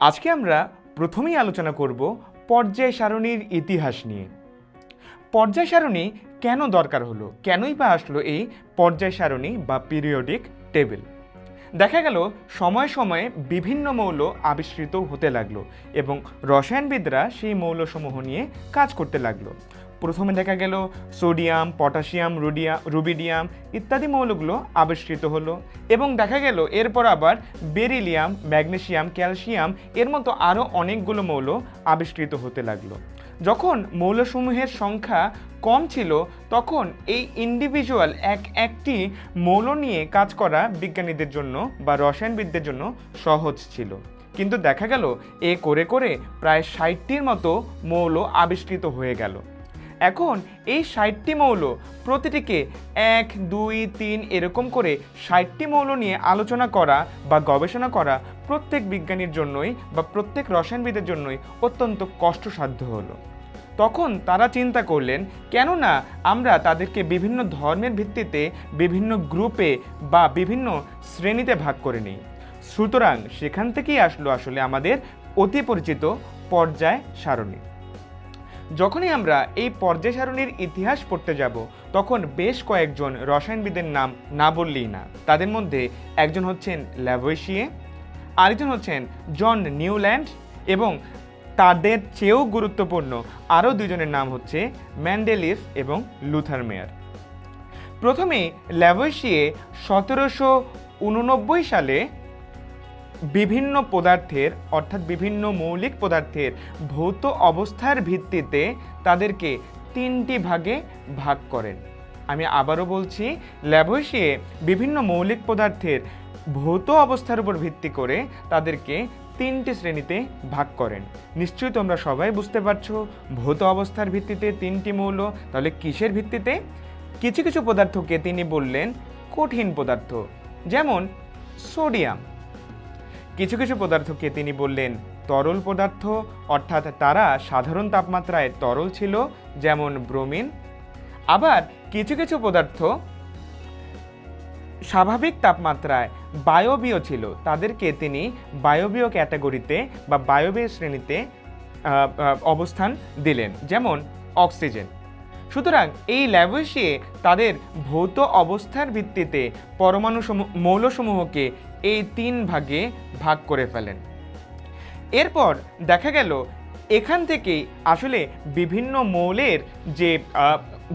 আজকে আমরা প্রথমেই আলোচনা করব পর্যায় সারণীর ইতিহাস নিয়ে। পর্যায় সারণী কেন দরকার হলো? কেনই বা আসলো এই পর্যায় সারণী বা পিরিয়ডিক টেবিল? দেখা গেল, সময় সময়ে বিভিন্ন মৌল আবিষ্কৃত হতে লাগল এবং রসায়নবিদরা সেই মৌলসমূহ নিয়ে কাজ করতে লাগল। প্রথমে দেখা গেল সোডিয়াম, পটাশিয়াম, রুডিয়া, রুবিডিয়াম ইত্যাদি মৌলগুলো আবিষ্কৃত হলো এবং দেখা গেল এরপর আবার বেরিলিয়াম, ম্যাগনেসিয়াম, ক্যালসিয়াম এর মতো আরও অনেকগুলো মৌল আবিষ্কৃত হতে লাগল। যখন মৌলসমূহের সংখ্যা কম ছিল, তখন এই ইন্ডিভিজুয়াল এক একটি মৌল নিয়ে কাজ করা বিজ্ঞানীদের জন্য বা রসায়নবিদদের জন্য সহজ ছিল। কিন্তু দেখা গেল এ করে করে প্রায় ষাটটির মতো মৌল আবিষ্কৃত হয়ে গেল। এখন এই ষাটটি মৌল প্রতিটিকে এক, দুই, তিন এরকম করে ষাটটি মৌল নিয়ে আলোচনা করা বা গবেষণা করা প্রত্যেক বিজ্ঞানীর জন্যই বা প্রত্যেক রসায়নবিদের জন্যই অত্যন্ত কষ্টসাধ্য হলো। তখন তারা চিন্তা করলেন, কেননা আমরা তাদেরকে বিভিন্ন ধর্মের ভিত্তিতে বিভিন্ন গ্রুপে বা বিভিন্ন শ্রেণীতে ভাগ করে নিই। সুতরাং সেখান থেকেই আসলো আসলে আমাদের অতি পরিচিত পর্যায় সারণী। যখনই আমরা এই পর্যায় সারণীর ইতিহাস পড়তে যাব, তখন বেশ কয়েকজন রসায়নবিদের নাম না বললেই না। তাদের মধ্যে একজন হচ্ছেন ল্যাভয়েশিয়ে আরেকজন হচ্ছেন জন নিউল্যান্ড এবং তাদের চেয়েও গুরুত্বপূর্ণ আরও দুজনের নাম হচ্ছে ম্যান্ডেলিফ এবং লুথার মেয়ার। প্রথমে ল্যাভয়েশিয়ে সতেরোশো উননব্বই সালে বিভিন্ন পদার্থের, অর্থাৎ বিভিন্ন মৌলিক পদার্থের ভৌত অবস্থার ভিত্তিতে তাদেরকে তিনটি ভাগে ভাগ করেন। আমি আবারও বলছি ল্যাবসিয়ে বিভিন্ন মৌলিক পদার্থের ভৌত অবস্থার উপর ভিত্তি করে তাদেরকে তিনটি শ্রেণীতে ভাগ করেন। নিশ্চয়ই তোমরা সবাই বুঝতে পারছ, ভৌত অবস্থার ভিত্তিতে তিনটি মৌল, তাহলে কিসের ভিত্তিতে? কিছু কিছু পদার্থকে তিনি বললেন কঠিন পদার্থ, যেমন সোডিয়াম। কিছু কিছু পদার্থকে তিনি বললেন তরল পদার্থ, অর্থাৎ তারা সাধারণ তাপমাত্রায় তরল ছিল, যেমন ব্রোমিন। আবার কিছু কিছু পদার্থ স্বাভাবিক তাপমাত্রায় বায়বীয় ছিল, তাদেরকে তিনি বায়বীয় ক্যাটাগরিতে বা বায়বীয় শ্রেণীতে অবস্থান দিলেন, যেমন অক্সিজেন। সুতরাং এই ল্যাবসিয়ে তাদের ভৌত অবস্থার ভিত্তিতে পরমাণু সমূহ, মৌলসমূহকে এই তিন ভাগে ভাগ করে ফেলেন। এরপর দেখা গেল এখান থেকেই আসলে বিভিন্ন মৌলের যে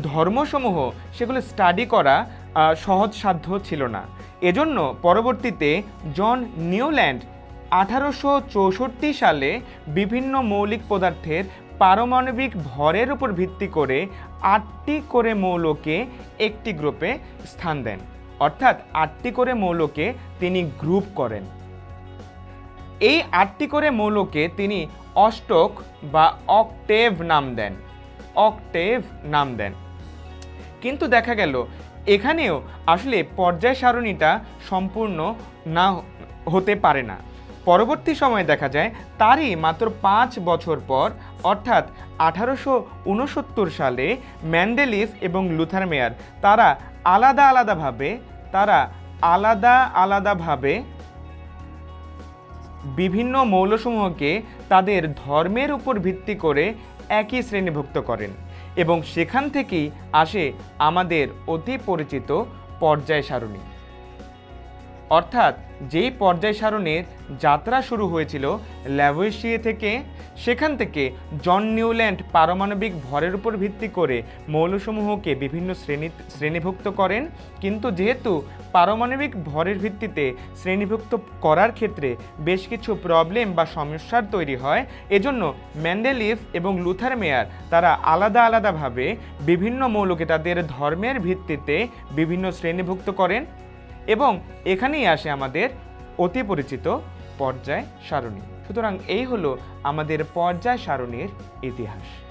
ধর্মসমূহ সেগুলো স্টাডি করা সহজসাধ্য ছিল না। এজন্য পরবর্তীতে জন নিউল্যান্ড আঠারোশো চৌষট্টি সালে বিভিন্ন মৌলিক পদার্থের পারমাণবিক ভরের উপর ভিত্তি করে আটটি করে মৌলকে একটি গ্রুপে স্থান দেন। অর্থাৎ আটটি করে মৌলকে তিনি গ্রুপ করেন। এই আটটি করে মৌলকে তিনি অষ্টক বা অক্টেভ নাম দেন। অক্টেভ নাম দেন। কিন্তু দেখা গেল, এখানেও আসলে পর্যায় সারণীটা সম্পূর্ণ না হতে পারে না। পরবর্তী সময়ে দেখা যায়, তারই মাত্র পাঁচ বছর পর, অর্থাৎ আঠারোশো উনসত্তর সালে ম্যান্ডেলিস এবং লুথার মেয়ার তারা আলাদা আলাদাভাবে তারা আলাদা আলাদাভাবে বিভিন্ন মৌলসমূহকে তাদের ধর্মের উপর ভিত্তি করে একই শ্রেণীভুক্ত করেন এবং সেখান থেকেই আসে আমাদের অতি পরিচিত পর্যায় সারণী অর্থাৎ যেই পর্যায় সারণীর যাত্রা শুরু হয়েছিল ল্যাভয়েশিয়ে থেকে, সেখান থেকে জন নিউল্যান্ড পারমাণবিক ভরের উপর ভিত্তি করে মৌলসমূহকে বিভিন্ন শ্রেণি, শ্রেণীভুক্ত করেন। কিন্তু যেহেতু পারমাণবিক ভরের ভিত্তিতে শ্রেণীভুক্ত করার ক্ষেত্রে বেশ কিছু প্রবলেম বা সমস্যার তৈরি হয়, এজন্য ম্যান্ডেলিফ এবং লুথার মেয়ার তারা আলাদা আলাদাভাবে বিভিন্ন মৌলকে তাদের ধর্মের ভিত্তিতে বিভিন্ন শ্রেণীভুক্ত করেন। এবং এখানেই আসে আমাদের অতি পরিচিত পর্যায় সারণী। সুতরাং এই হলো আমাদের পর্যায় সারণীর ইতিহাস।